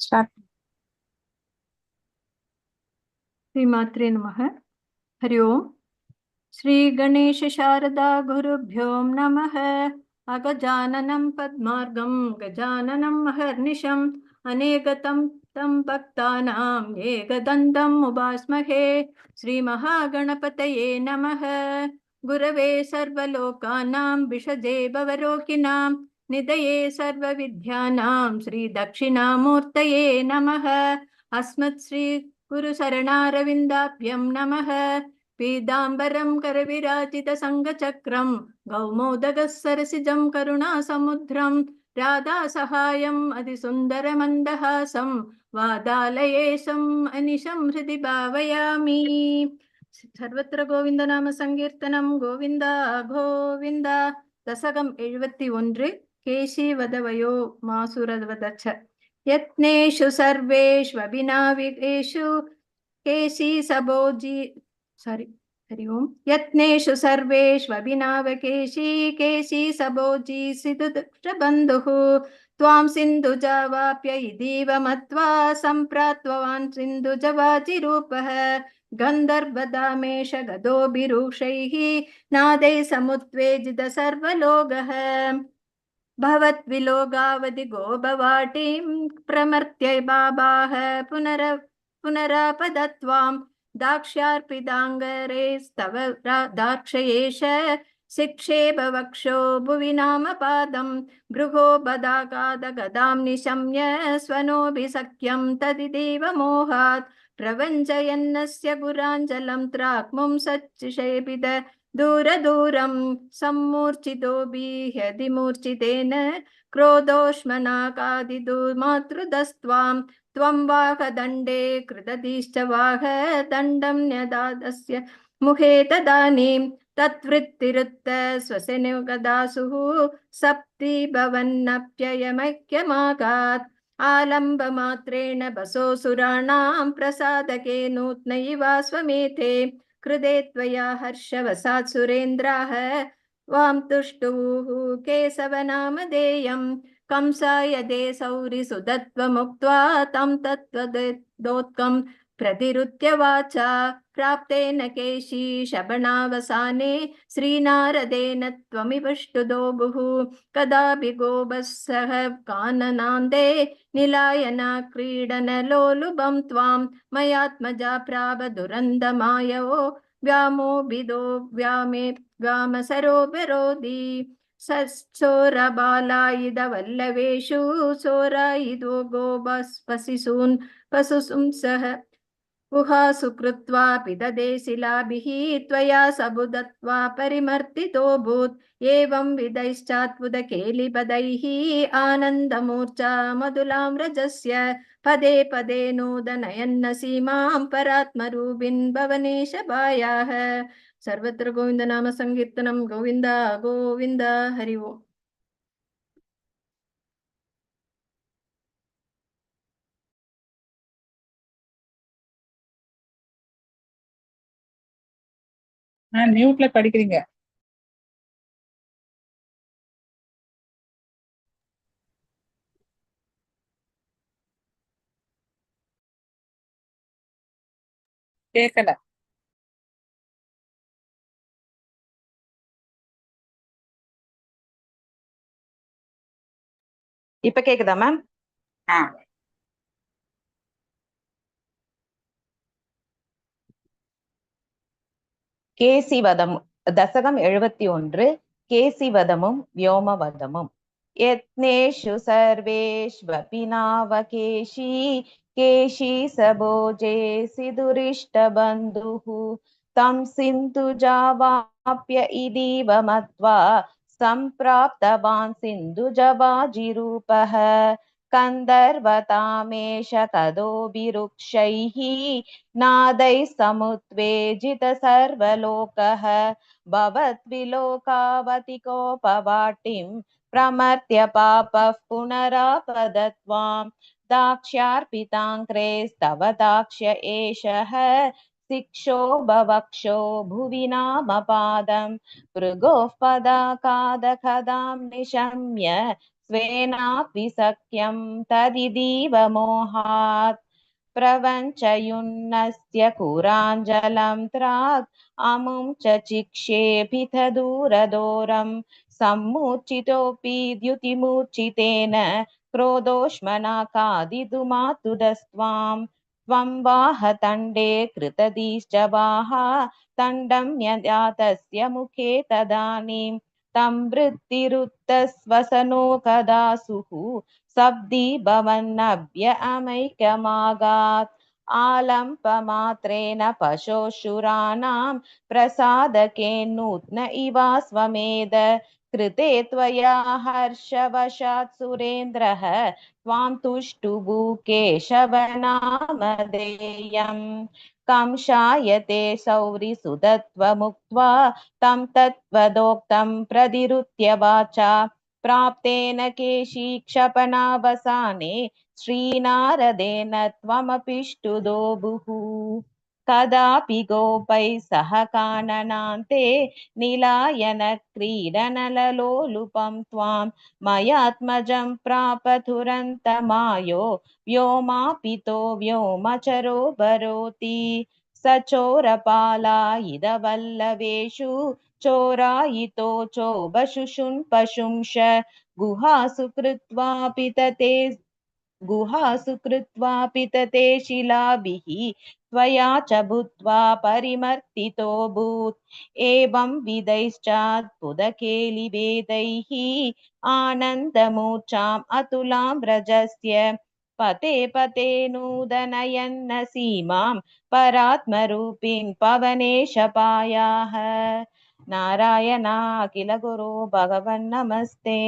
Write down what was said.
Start श्रीमात्रे नमः। हरि गणेश शारदा गुरुभ्यो नम। अगजाननं पद्मागम गजाननं महर्निशम। अनेगतं तम भक्ता एकदन्तम् श्री महागणपत नम। गुरवे सर्वोकाना विषजे भवरोकिनां निधये सर्वविद्यानां श्रीदक्षिणामूर्तये नमः अस्मत् श्रीगुरुशरणारविन्दाभ्यं नमः पीताम्बरं करविराजितसङ्गचक्रं गौमोदगः सरसिजं करुणासमुद्रं राधासहायम् अतिसुन्दरमन्दहासं वादालयेशम् अनिशं हृदि भावयामि சர்வத்திர கோவிந்த நாம சங்கீர்த்தனம் கோவிந்தா கோவிந்தா தசகம் எழுபத்தி ஒன்று केशिवदवयो मासुरवदच्छ। यत्नेषु सर्वेष्वभिनाविकेषु केशी सबोजी सारी हरि ओम्। यत्नेषु सर्वेष्वभिनावकेशी केशी सबोजी सिधुदक्षबन्धुः त्वां सिन्धुजवाप्य इदीव मत्वा सम्प्रात्ववान् सिन्धुजवाजिरूपः गन्धर्वदामेश गदोभिरूक्षैः नादै समुत्तेजित सर्वलोगः भवद्विलोगावधि गोभवाटीं प्रमर्त्य बाबाः पुनर पुनरापदत्वां दाक्ष्यार्पिताङ्गरेस्तव दाक्षयेश शिक्षेप वक्षो भुवि नाम पादं गृहो बदाकादगदां निशम्य स्वनोभिसख्यं तदिदेव मोहात् प्रवञ्चयन्नस्य गुराञ्जलं त्राक्मुं सच्चिषेपित दूरदूरं सम्मूर्छितोभिह्यधिमूर्छितेन क्रोधोष्मनाकादिदु मातृदस्त्वां त्वं वाहदण्डे कृतदिश्च वाह दण्डं न्यदादस्य मुखे तदानीं तद्वृत्तिरुत्त स्वसनुगदासुः सप्ति भवन्नप्ययमैक्यमागात् आलम्बमात्रेण बसोऽसुराणां प्रसादके नूत्न इवा स्वमेते कृते त्वया हर्षवसात् सुरेन्द्राः वां तुष्टुः केशवनामधेयं। कंसाय दे सौरिसुदत्वमुक्त्वा तं तत्त्वदोत्कं प्रतिरुत्य वाचा प्राप्तेन केशी शबनावसाने श्रीनारदेन त्वमिपष्टुदो भुः कदापि गोपः सह काननान्दे निलायना क्रीडनलोलुभं त्वां। मयात्मजा प्रावदुरन्दमायो व्यामोभिदो व्यामे व्यामसरोपरोधि सचोरबालायुधवल्लवेषु चोरायुधो गोपस्पसिसून् पशुसुंसः गुहासु कृत्वा पिददे शिलाभिः त्वया सबुदत्वा परिमर्तितोऽभूत् एवं विधैश्चात्पुदकेलिपदैः आनन्दमूर्छा मधुलां रजस्य। पदे पदे नोदनयन्न सीमां परात्मरूपिन् भवनेश भायाः सर्वत्र गोविन्द नाम सङ्कीर्तनं गोविन्द गोविन्द, हरि ओम्। நான் மியூட்ல படிக்கிறீங்க. கேட்கல இப்ப கேக்குதா மேம் ஆ. கேசிவதம் தசகம் எழுபத்தி ஒன்று கேசிவதமும் வியோமவதமும். யத்னேஷு சர்வேஷ்வபி நாவகேஷி கேஷி சபோஜே சிதுரிஷ்டபந்துஹு தம் சிந்து ஜாவாப்ய இதீவ மத்வா சம்பிராப்தவான் சிந்து ஜபாஜிரூபக कन्दर्वतामेष तदोभिरुक्षैः नादैः समुत्वेजित सर्वलोकः भवद्विलोकावतिकोपवाटिं प्रमर्त्य पापः पुनरापदत्वां दाक्ष्यार्पिताङ्क्रेस्तव दाक्ष्य एषः शिक्षो भवक्षो भुवि नामपादं भृगोः पदाकादखदां निशम्य स्वेनापि सख्यं तदिदीव मोहात् प्रवञ्चयुन्नस्य कुराञ्जलं त्राक् अमुं च चिक्षेपिथ दूरदूरं। सम्मूर्छितोऽपि द्युतिमूर्छितेन क्रोधोष्मना खादितुमातुदस्त्वां त्वं वाहतण्डे कृतदीश्च वाहा। तण्डं यदा तस्य मुखे तदानीं తం వృత్తిరుత్తస్వసనో కదాసుః సబ్ది భవన్నభ్య అమైకమాగాత్ ఆలంపమాత్రేణ పశోశురాణాం ప్రసాదకే నూత్న ఇవాస్వమేద कृते त्वया हर्षवशात् सुरेन्द्रः, त्वां तुष्टुभु केशवनामधेयम् कंशायते सौरिसुदत्वमुक्त्वा, तं तत्त्वदोक्तं प्रदिरुत्य वाचा। प्राप्तेन केशीक्षपणावसाने श्रीनारदेन त्वमपिष्टुदो కదాపి గోపై సహకాననాంతే నిలాయన క్రీడనలలోలుపం త్వాం. మయాత్మజం ప్రాపథురంతమాయో వ్యోమాపితో వ్యోమచరో బరోతి. సచోరపాలా ఇదవల్లవేషు చోరాయితో చోబశుషున్ పశుంశ గుహాసు కృత్వాపి తతే गुहासु कृत्वापि तते शिलाभिः, त्वया च भूत्वा परिमर्तितोऽभूत् एवं विधैश्चात्पुदकेलिभेदैः आनन्दमूर्छाम् अतुलां व्रजस्य। पते पते नूदनयन्न सीमां परात्मरूपीं पवनेशपायाः नारायणाखिल गुरो भगवन्नमस्ते